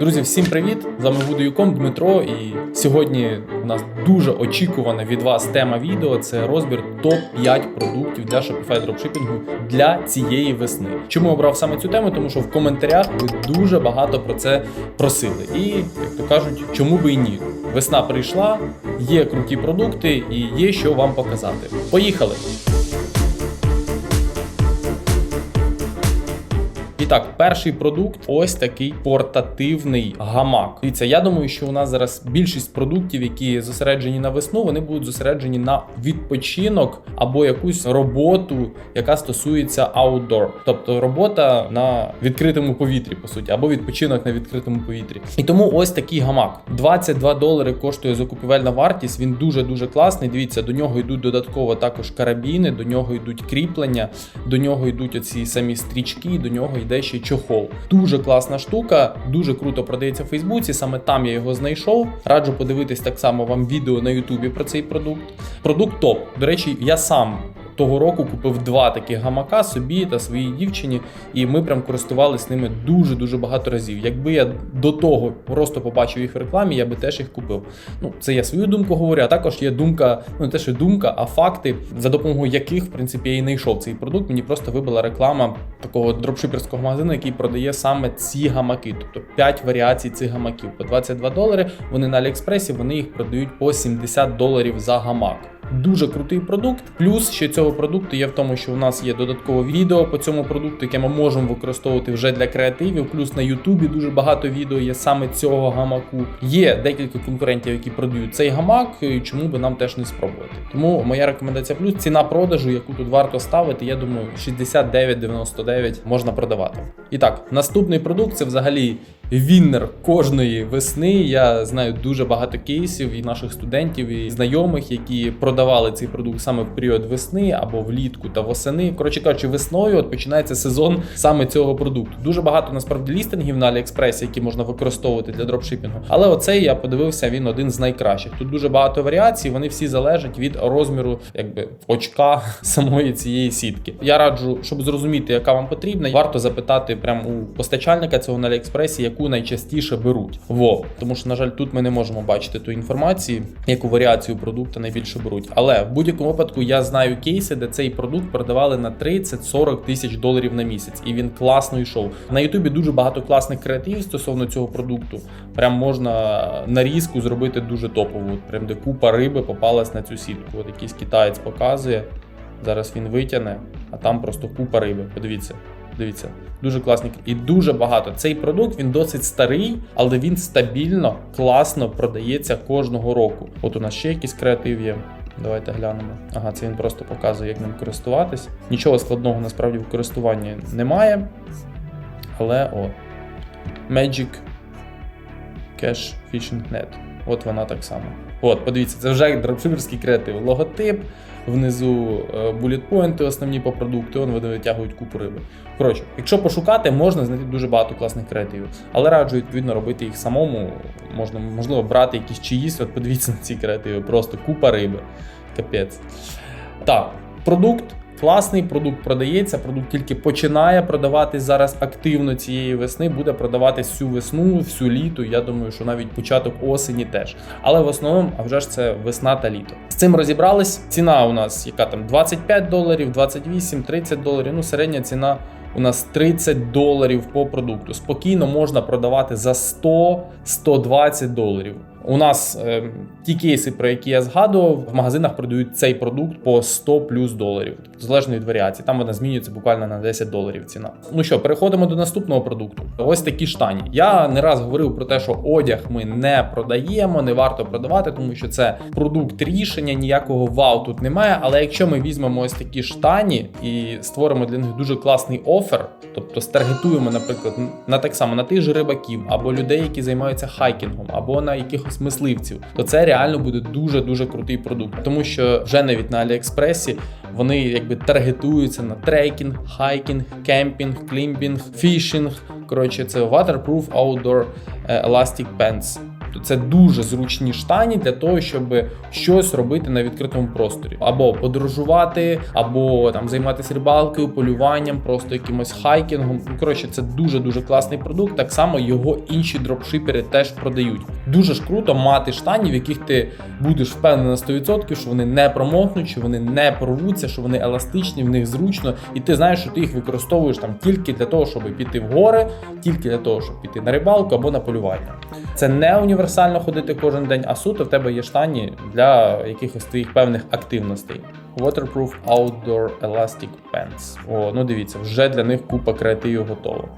Друзі, всім привіт! З вами буде Юком Дмитро. І сьогодні у нас дуже очікувана від вас тема відео. Це розбір топ-5 продуктів для Shopify дропшипінгу для цієї весни. Чому обрав саме цю тему? Тому що в коментарях ви дуже багато про це просили. І як то кажуть, чому би і ні? Весна прийшла, є круті продукти і є що вам показати. Поїхали! Так, перший продукт ось такий портативний гамак. Дивіться, я думаю, що у нас зараз більшість продуктів, які зосереджені на весну, вони будуть зосереджені на відпочинок або якусь роботу, яка стосується outdoor. тобто робота на відкритому повітрі, по суті, або відпочинок на відкритому повітрі. І тому ось такий гамак. 22 долари коштує закупівельна вартість. Він дуже дуже класний. Дивіться, до нього йдуть додатково також карабіни, до нього йдуть кріплення, до нього йдуть оці самі стрічки, до нього йде ще чохол. Дуже класна штука, дуже круто продається в Фейсбуці. Саме там я його знайшов. Раджу подивитись так само вам відео на Ютубі про цей продукт. Продукт топ. До речі, я сам. Того року купив два таких гамака собі та своїй дівчині, і ми прям користувалися ними дуже дуже багато разів. Якби я до того просто побачив їх в рекламі, я би теж їх купив. Ну, це я свою думку говорю, а також є думка, ну не те, що думка, а факти, за допомогою яких, в принципі, я і знайшов цей продукт. Мені просто вибила реклама такого дропшиперського магазину, який продає саме ці гамаки, тобто 5 варіацій цих гамаків по 22 долари. Вони на Аліекспресі, вони їх продають по 70 доларів за гамак. Дуже крутий продукт. Плюс ще цього продукту є в тому, що у нас є додаткове відео по цьому продукту, яке ми можемо використовувати вже для креативів. Плюс на Ютубі дуже багато відео є саме цього гамаку. Є декілька конкурентів, які продають цей гамак. і Чому би нам теж не спробувати? Тому моя рекомендація плюс ціна продажу, яку тут варто ставити, я думаю, 69,99 можна продавати. І так, наступний продукт це взагалі віннер кожної весни. Я знаю дуже багато кейсів і наших студентів і знайомих, які продавали цей продукт саме в період весни або влітку та восени. Коротше кажучи, весною от починається сезон саме цього продукту. Дуже багато насправді лістингів на Аліекспресі, які можна використовувати для дропшипінгу. Але оцей я подивився, він один з найкращих. Тут дуже багато варіацій. Вони всі залежать від розміру, якби очка самої цієї сітки. Я раджу, щоб зрозуміти, яка вам потрібна, варто запитати прямо у постачальника цього на Аліекспресі, яку найчастіше беруть. Во тому що, на жаль, тут ми не можемо бачити ту інформацію, яку варіацію продукту найбільше беруть. Але в будь-якому випадку я знаю кейси, де цей продукт продавали на 30-40 тисяч доларів на місяць, і він класно йшов. На Ютубі дуже багато класних креативів стосовно цього продукту. Прям можна нарізку зробити дуже топову. Прям де купа риби попалась на цю сітку. От якийсь китаєць показує. Зараз він витягне, а там просто купа риби. Подивіться. Дивіться, дуже класний і дуже багато. Цей продукт він досить старий, але він стабільно, класно продається кожного року. От у нас ще якийсь креатив є. Давайте глянемо. Ага, це він просто показує, як ним користуватись. Нічого складного насправді в користуванні немає. Але о. Magic Cash Fishing Net. От вона так само. От, подивіться, це вже дропшиперський креатив. Логотип, внизу булітпойнти основні по продукту, вони витягують купу риби. Коротше, якщо пошукати, можна знайти дуже багато класних креативів. Але раджу відповідно робити їх самому. Можна, можливо, брати якісь чиїсь. От подивіться на ці креативи, просто купа риби. Капець. Так, продукт. Класний продукт продається, продукт тільки починає продаватись зараз активно цієї весни, буде продаватись всю весну, всю літо. Я думаю, що навіть початок осені теж. Але в основному, а вже ж це весна та літо. З цим розібрались. Ціна у нас яка там 25 доларів, 28, 30 доларів. Ну, середня ціна. У нас 30 доларів по продукту. Спокійно можна продавати за 100-120 доларів. У нас е, ті кейси, про які я згадував, в магазинах продають цей продукт по 100 плюс доларів, залежно від варіації. Там вона змінюється буквально на 10 доларів ціна. Ну що, переходимо до наступного продукту. Ось такі штані. Я не раз говорив про те, що одяг ми не продаємо, не варто продавати, тому що це продукт рішення, ніякого вау тут немає. Але якщо ми візьмемо ось такі штані і створимо для них дуже класний офер, тобто старгетуємо, наприклад, на так само на тих же рибаків або людей, які займаються хайкінгом, або на якихось мисливців, то це реально буде дуже дуже крутий продукт, тому що вже навіть на Аліекспресі вони якби таргетуються на трекінг, хайкінг, кемпінг, клімбінг, фішинг. Коротше, це waterproof outdoor elastic pants. Тобто це дуже зручні штані для того, щоб щось робити на відкритому просторі, або подорожувати, або там займатися рибалкою, полюванням, просто якимось хайкінгом. Ну, коротше, це дуже дуже класний продукт. Так само його інші дропшипери теж продають. Дуже ж круто мати штані, в яких ти будеш впевнений на 100%, що вони не промокнуть, що вони не порвуться, що вони еластичні, в них зручно, і ти знаєш, що ти їх використовуєш там тільки для того, щоб піти в гори, тільки для того, щоб піти на рибалку або на полювання. Це не універсально ходити кожен день, а суто в тебе є штані для якихось твоїх певних активностей. Waterproof Outdoor Elastic Pants. О, ну дивіться, вже для них купа креативів готово.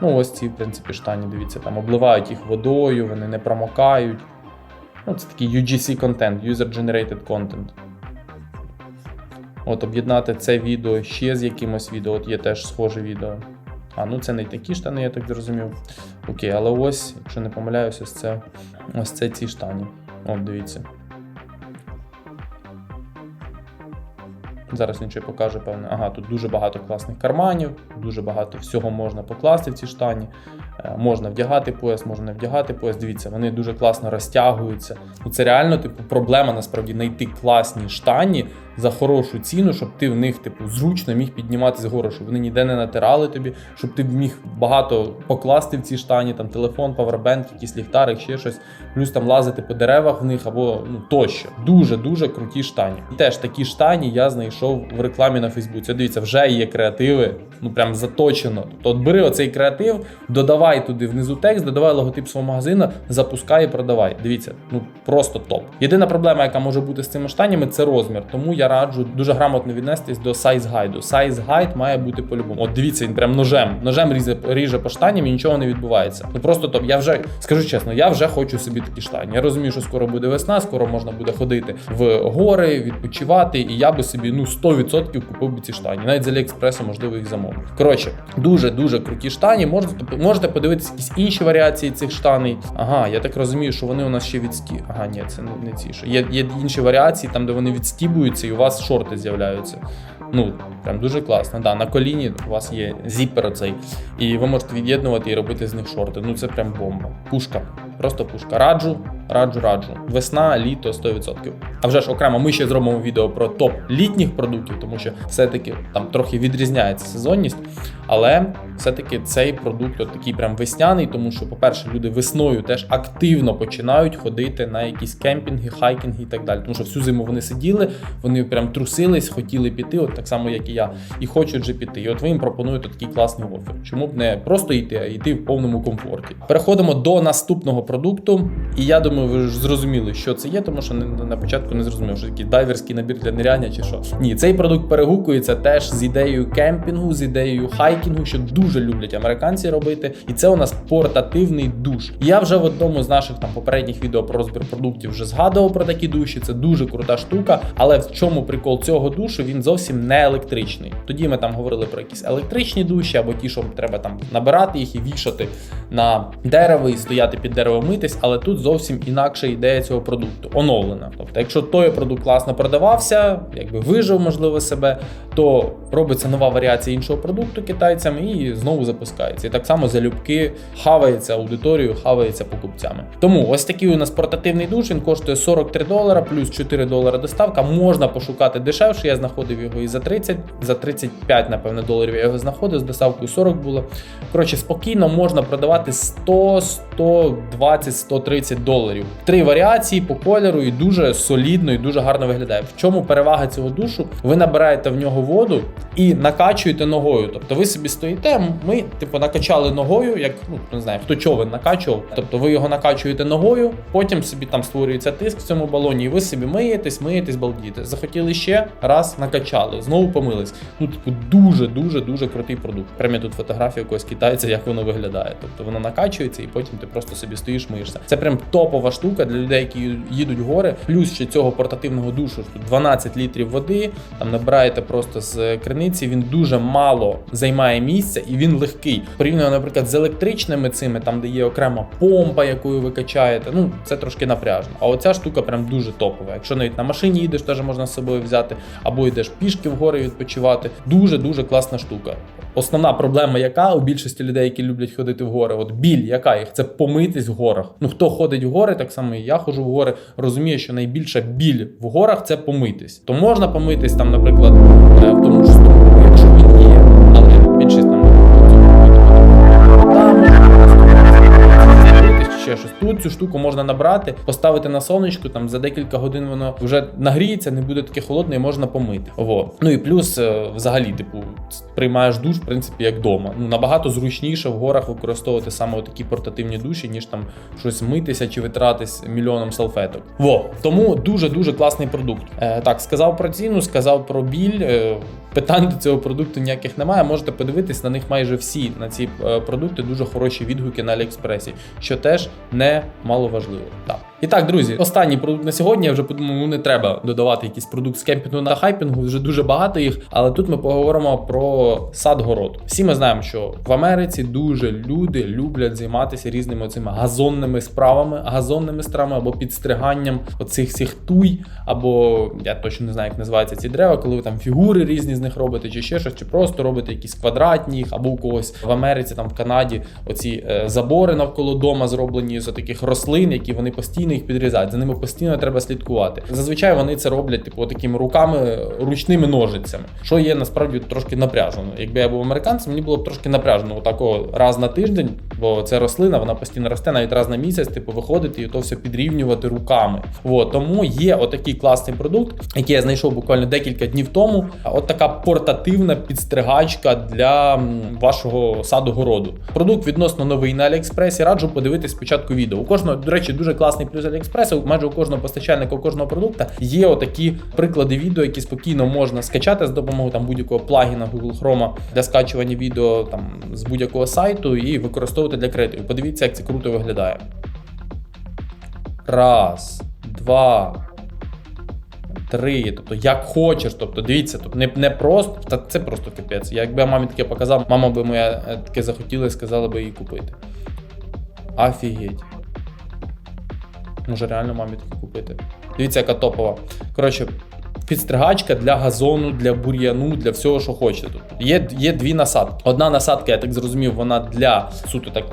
Ну, ось ці, в принципі, штані, дивіться, там обливають їх водою, вони не промокають. Ну, це такий UGC контент, User Generated Content. От об'єднати це відео ще з якимось відео, от є теж схоже відео. А, ну це не такі штани, я так зрозумів. Окей, але ось, якщо не помиляюся, ось це, ось це ці штані. От, дивіться. Зараз він ще покаже, певне. Ага, тут дуже багато класних карманів, дуже багато всього можна покласти в ці штані. Е, Можна вдягати пояс, можна не вдягати пояс. Дивіться, вони дуже класно розтягуються. Ну, це реально, типу, проблема насправді знайти класні штані за хорошу ціну, щоб ти в них, типу, зручно міг підніматися згору, щоб вони ніде не натирали тобі, щоб ти міг багато покласти в ці штані, там телефон, павербенк, якийсь ліхтарик, ще щось, плюс там лазити по деревах в них або ну тощо. Дуже дуже круті штані. І теж такі штані я знайшов в рекламі на Фейсбуці. Дивіться, вже є креативи, ну прям заточено. Тобто, от бери оцей креатив, додавай туди внизу текст, додавай логотип свого магазину, запускай і продавай. Дивіться, ну просто топ. Єдина проблема, яка може бути з цими штанями, це розмір. Тому я раджу дуже грамотно віднестись до сайз гайду. Сайз гайд має бути по-любому. От дивіться, він прям ножем. Ножем ріже, ріже по штаням і нічого не відбувається. Ну просто топ. Я вже скажу чесно, я вже хочу собі такі штані. Я розумію, що скоро буде весна, скоро можна буде ходити в гори, відпочивати, і я би собі ну 100% купив би ці штані. Навіть з Аліекспресу, можливо, їх замовив. Коротше, дуже дуже круті штані. Можете можете подивитися якісь інші варіації цих штаней. Ага, я так розумію, що вони у нас ще відсті. Ага, ні, це не, не ці. Що є, є інші варіації, там де вони відстібуються, і у вас шорти з'являються. Ну, прям дуже класно. Да, на коліні у вас є зіпер оцей, і ви можете від'єднувати і робити з них шорти. Ну це прям бомба. Пушка. Просто пушка. Раджу, раджу, раджу. Весна, літо 100%. А вже ж окремо ми ще зробимо відео про топ літніх продуктів, тому що все-таки там трохи відрізняється сезонність. Але все-таки цей продукт от такий прям весняний, тому що, по-перше, люди весною теж активно починають ходити на якісь кемпінги, хайкінги і так далі. Тому що всю зиму вони сиділи, вони прям трусились, хотіли піти, от так само, як і я, і хочуть вже піти. І от ви їм пропонуєте такий класний офер. Чому б не просто йти, а йти в повному комфорті. Переходимо до наступного продукту. І я думаю, ви ж зрозуміли, що це є, тому що на- початку не зрозумів, що такий дайверський набір для ниряння чи що. Ні, цей продукт перегукується теж з ідеєю кемпінгу, з ідеєю хайкінгу, що дуже люблять американці робити. І це у нас портативний душ. Я вже в одному з наших там попередніх відео про розбір продуктів вже згадував про такі душі. Це дуже крута штука. Але в чому прикол цього душу? Він зовсім не електричний. Тоді ми там говорили про якісь електричні душі, або ті, що треба там набирати їх і вішати на дерево і стояти під дерево митись. Але тут зовсім інакша ідея цього продукту, оновлена. Тобто, якщо той продукт класно продавався, якби вижив, можливо, себе, то робиться нова варіація іншого продукту китайцям і знову запускається. І так само залюбки хавається аудиторією, хавається покупцями. Тому ось такий у нас портативний душ. Він коштує 43 долара плюс 4 долара доставка. Можна пошукати дешевше. Я знаходив його і за 30, за 35, напевне, доларів. Я його знаходив з доставкою 40 було. Коротше, спокійно можна продавати 100, 120, 130 доларів. Три варіації по кольору і дуже солідно і дуже гарно виглядає. В чому перевага цього душу? Ви набираєте в нього воду і накачуєте ногою. Тобто ви собі стоїте, ми, типу, накачали ногою, як ну не знаю, хто човен накачував. Тобто ви його накачуєте ногою, потім собі там створюється тиск в цьому балоні, і ви собі миєтесь, миєтесь, балдієте. Захотіли ще раз накачали, знову помились. Ну, типу, дуже, дуже, дуже крутий продукт. Прямо тут фотографія якогось китайця, як воно виглядає. Тобто воно накачується і потім ти просто собі стоїш, миєшся. Це прям топова штука для людей, які їдуть в гори. Плюс ще цього портативного душу 12 літрів води. Там набираєте просто з криниці. Він дуже мало займає місця і він легкий. Порівняно, наприклад, з електричними цими, там де є окрема помпа, якою ви качаєте. Ну це трошки напряжно. А оця штука прям дуже топова. Якщо навіть на машині їдеш, теж можна з собою взяти, або йдеш пішки в гори відпочивати. Дуже дуже класна штука. Основна проблема, яка у більшості людей, які люблять ходити в гори. От біль, яка їх? Це помитись в горах. Ну хто ходить в гори, так само і я ходжу в гори, розуміє, що найбільша біль в горах це помитись. То можна помитись там, наприклад, е, в тому ж цю штуку можна набрати, поставити на сонечку, там за декілька годин воно вже нагріється, не буде таке холодне і можна помити. Во. Ну і плюс, е, взагалі, типу, приймаєш душ, в принципі, як вдома. Ну, набагато зручніше в горах використовувати саме такі портативні душі, ніж там щось митися чи витратись мільйоном салфеток. Во. Тому дуже-дуже класний продукт. Е, так, сказав про ціну, сказав про біль. Е, питань до цього продукту ніяких немає. Можете подивитись на них майже всі на ці е, продукти дуже хороші відгуки на Аліекспресі, що теж не мало важливо. Так. І так, друзі, останній продукт на сьогодні. Я вже подумав, ну не треба додавати якийсь продукт з кемпінгу на хайпінгу, вже дуже багато їх. Але тут ми поговоримо про сад-город. Всі ми знаємо, що в Америці дуже люди люблять займатися різними цими газонними справами, газонними справами або підстриганням оцих всіх туй, або я точно не знаю, як називаються ці дерева, коли ви там фігури різні з них робите, чи ще щось, чи просто робите якісь квадратні або у когось в Америці, там в Канаді, оці е, забори навколо дома зроблені з таких рослин, які вони постійно їх підрізають. За ними постійно треба слідкувати. Зазвичай вони це роблять, типу, такими руками, ручними ножицями, що є насправді трошки напряжено. Якби я був американцем, мені було б трошки напряжено отако раз на тиждень, бо це рослина, вона постійно росте, навіть раз на місяць, типу, виходити і то все підрівнювати руками. От, тому є отакий класний продукт, який я знайшов буквально декілька днів тому. От така портативна підстригачка для вашого саду городу. Продукт відносно новий на Аліекспресі. Раджу подивитись спочатку відео. У кожного, до речі, дуже класний плюс Аліекспресу. Майже у кожного постачальника, у кожного продукта є отакі приклади відео, які спокійно можна скачати з допомогою там будь-якого плагіна Google Chrome для скачування відео там з будь-якого сайту і використовувати для креативу. Подивіться, як це круто виглядає. Раз, два. Три, тобто як хочеш, тобто дивіться, тобто не, не просто, та це просто капець. Якби я мамі таке показав, мама би моя е, таке захотіла і сказала би її купити. Офігеть. Може реально мамі таке купити. Дивіться, яка топова. Коротше, підстригачка для газону, для бур'яну, для всього, що хочете. Тут є, є дві насадки. Одна насадка, я так зрозумів, вона для суто, так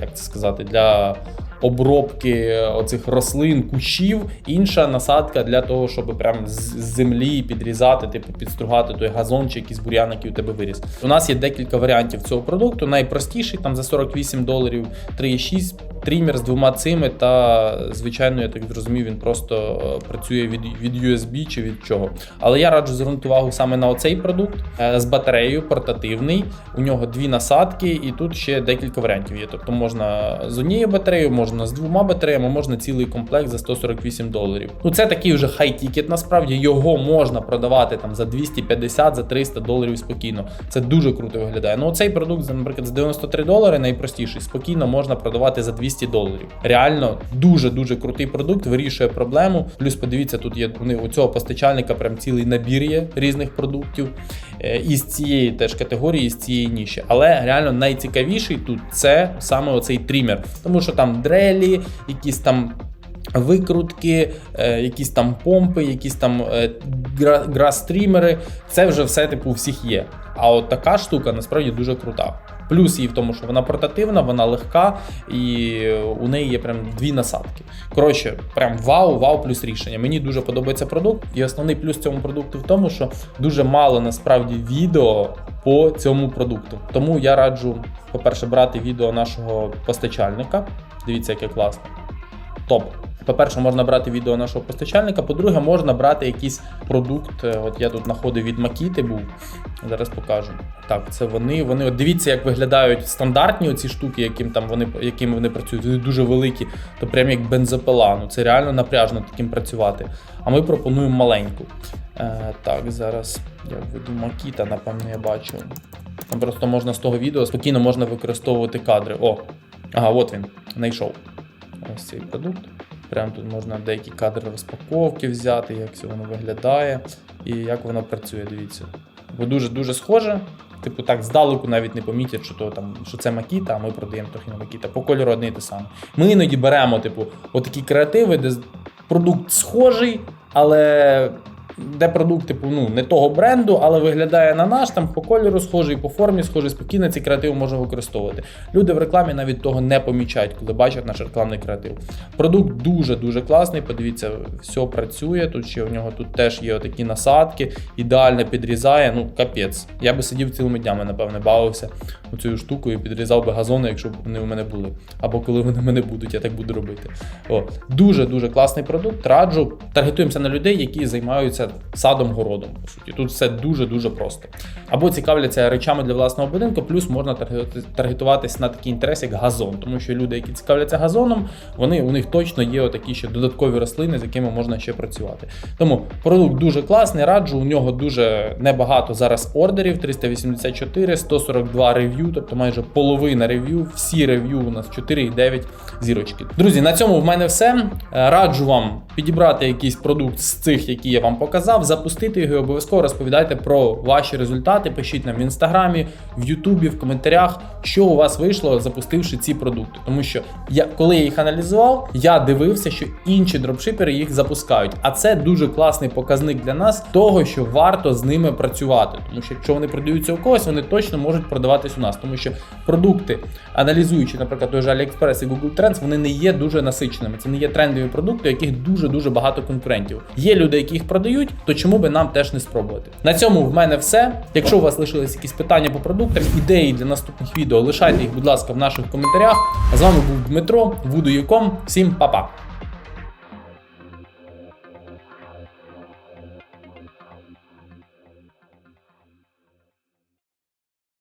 як це сказати, для обробки оцих рослин, кущів. Інша насадка для того, щоб прям з з землі підрізати, типу підстругати той газон чи якийсь бур'ян, який у тебе виріс. У нас є декілька варіантів цього продукту. Найпростіший там за 48 доларів 3,6 трімер з двома цими, та звичайно, я так зрозумів, він просто е, працює від, від USB чи від чого. Але я раджу звернути увагу саме на оцей продукт е, з батареєю, портативний. У нього дві насадки, і тут ще декілька варіантів є. Тобто можна з однією батареєю, можна з двома батареями, можна цілий комплект за 148 доларів. Ну це такий вже хай-тікет. Насправді його можна продавати там за 250 за 300 доларів спокійно. Це дуже круто виглядає. Ну цей продукт, наприклад, з 93 долари, найпростіший, спокійно можна продавати за 200 доларів. Реально дуже дуже крутий продукт, вирішує проблему. Плюс подивіться, тут є у цього постачальника прям цілий набір є різних продуктів е, із цієї теж категорії, із цієї ніші. Але реально найцікавіший тут це саме оцей трімер, тому що там дрелі, якісь там. Викрутки, е, якісь там помпи, якісь там е, гра- грас-стрімери, це вже все типу у всіх є. А от така штука насправді дуже крута. Плюс її в тому, що вона портативна, вона легка і у неї є прям дві насадки. Коротше, прям вау, вау, плюс рішення. Мені дуже подобається продукт. І основний плюс цьому продукту в тому, що дуже мало насправді відео по цьому продукту. Тому я раджу, по-перше, брати відео нашого постачальника. Дивіться, яке класне. Топ. По-перше, можна брати відео нашого постачальника. По-друге, можна брати якийсь продукт. Е, От я тут знаходив від Макіти був. Зараз покажу. Так, це вони. Вони от дивіться, як виглядають стандартні оці штуки, яким там вони якими вони працюють. Вони дуже великі, то прям як бензопила. Ну це реально напряжно таким працювати. А ми пропонуємо маленьку. Е, так, зараз я введу Макіта, напевно, я бачу. Просто можна з того відео спокійно можна використовувати кадри. О, ага, от він, знайшов. Ось цей продукт. Прямо тут можна деякі кадри розпаковки взяти, як це воно виглядає і як воно працює. Дивіться. Бо дуже-дуже схоже. Типу так, здалеку навіть не помітять, що то там, що це Макіта, а ми продаємо трохи на Макіта. По кольору одне і те саме. Ми іноді беремо, типу, отакі креативи, де продукт схожий, але де продукт, типу, ну не того бренду, але виглядає на наш, там по кольору схожий, по формі схожий, спокійно ці креативи можна використовувати. Люди в рекламі навіть того не помічають, коли бачать наш рекламний креатив. Продукт дуже дуже класний. Подивіться, все працює. Тут ще в нього тут теж є отакі насадки, ідеально підрізає. Ну капець. Я би сидів цілими днями, напевне, бавився цією штукою і підрізав би газони, якщо б вони у мене були. Або коли вони в мене будуть, я так буду робити. О, дуже дуже класний продукт. Раджу. Таргетуємося на людей, які займаються садом городом. По суті, тут все дуже дуже просто. Або цікавляться речами для власного будинку, плюс можна таргетувати- таргетуватись на такий інтерес, як газон, тому що люди, які цікавляться газоном, вони у них точно є отакі ще додаткові рослини, з якими можна ще працювати. Тому продукт дуже класний, раджу. У нього дуже небагато зараз ордерів: 384, 142 рев'ю, тобто майже половина рев'ю. Всі рев'ю у нас 4,9 зірочки. Друзі, на цьому в мене все. Раджу вам підібрати якийсь продукт з цих, які я вам показав, запустити його і обов'язково розповідайте про ваші результати. Пишіть нам в інстаграмі, в Ютубі, в коментарях, що у вас вийшло, запустивши ці продукти. Тому що я, коли я їх аналізував, я дивився, що інші дропшипери їх запускають. А це дуже класний показник для нас того, що варто з ними працювати. Тому що якщо вони продаються у когось, вони точно можуть продаватись у нас. Тому що продукти, аналізуючи, наприклад, той же AliExpress і Google Trends, вони не є дуже насиченими. Це не є трендові продукти, у яких дуже дуже багато конкурентів. Є люди, які їх продають, то чому би нам теж не спробувати? На цьому в мене все. Якщо у вас лишились якісь питання по продуктам, ідеї для наступних відео, лишайте їх, будь ласка, в наших коментарях. А з вами був Дмитро, Voodoo.com. Всім па-па!